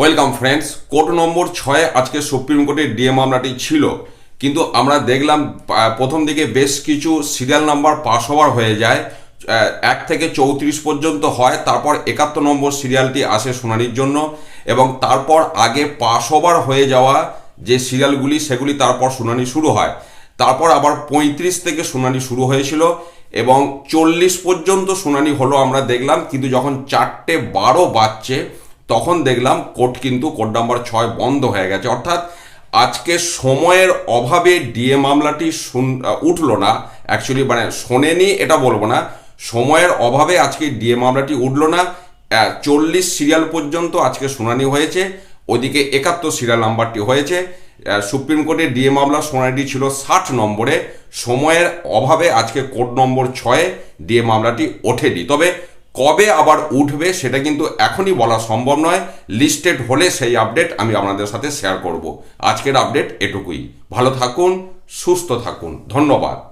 Welcome friends court নম্বর ছয়ে আজকে supreme কোর্টের ডিএ মামলাটি ছিল। কিন্তু আমরা দেখলাম প্রথম দিকে বেশ কিছু সিরিয়াল নাম্বার পাস হওয়ার হয়ে যায়। এক থেকে চৌত্রিশ পর্যন্ত হয়। তারপর একাত্তর নম্বর সিরিয়ালটি আসে শুনানির জন্য। এবং তারপর আগে পাস ওভার হয়ে যাওয়া যে সিরিয়ালগুলি সেগুলি তারপর শুনানি শুরু হয়। তারপর আবার পঁয়ত্রিশ থেকে শুনানি শুরু হয়েছিল। এবং চল্লিশ পর্যন্ত শুনানি হলো আমরা দেখলাম। কিন্তু যখন চারটে বারো বাজছে তখন দেখলাম কোর্ট কিন্তু কোর্ট নাম্বার ছয় বন্ধ হয়ে গেছে। অর্থাৎ আজকে সময়ের অভাবে ডিএ মামলাটি শুন- উঠল না। অ্যাকচুয়ালি মানে শোনেনি, এটা বলব না। সময়ের অভাবে আজকে ডিএ মামলাটি উঠল না। চল্লিশ সিরিয়াল পর্যন্ত আজকে শুনানি হয়েছে। ওদিকে একাত্তর সিরিয়াল নাম্বারটি হয়েছে। সুপ্রিম কোর্টের ডিএ মামলা শুনানিটি ছিল ষাট নম্বরে। সময়ের অভাবে আজকে কোর্ট নম্বর ছয়ে ডিএ মামলাটি ওঠেনি। তবে কবে আবার উঠবে সেটা কিন্তু এখনই বলা সম্ভব নয়। লিস্টেড হলে সেই আপডেট আমি আপনাদের সাথে শেয়ার করব। আজকের আপডেট এটুকুই। ভালো থাকুন, সুস্থ থাকুন। ধন্যবাদ।